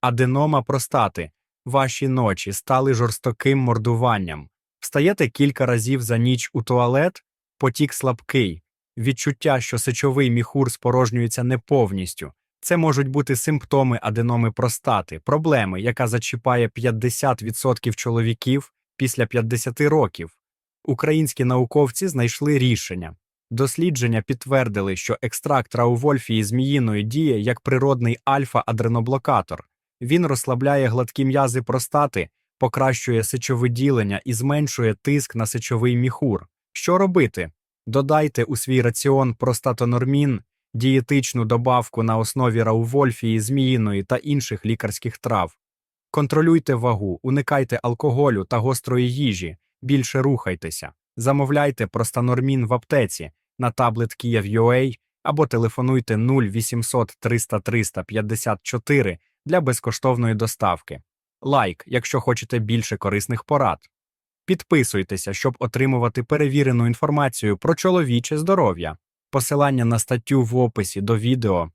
Аденома простати. Ваші ночі стали жорстоким мордуванням. Встаєте кілька разів за ніч у туалет, потік слабкий, відчуття, що сечовий міхур спорожнюється не повністю. Це можуть бути симптоми аденоми простати, проблеми, яка зачіпає 50% чоловіків після 50 років. Українські науковці знайшли рішення. Дослідження підтвердили, що екстракт раувольфії зміїної діє як природний альфа-адреноблокатор. Він розслабляє гладкі м'язи простати, покращує сечовиділення і зменшує тиск на сечовий міхур. Що робити? Додайте у свій раціон простатонормін, дієтичну добавку на основі раувольфії, зміїної та інших лікарських трав. Контролюйте вагу, уникайте алкоголю та гострої їжі, більше рухайтеся. Замовляйте простанормін в аптеці на таблет Kiev.ua або телефонуйте 0800 300 354 для безкоштовної доставки. Лайк, якщо хочете більше корисних порад. Підписуйтеся, щоб отримувати перевірену інформацію про чоловіче здоров'я. Посилання на статтю в описі до відео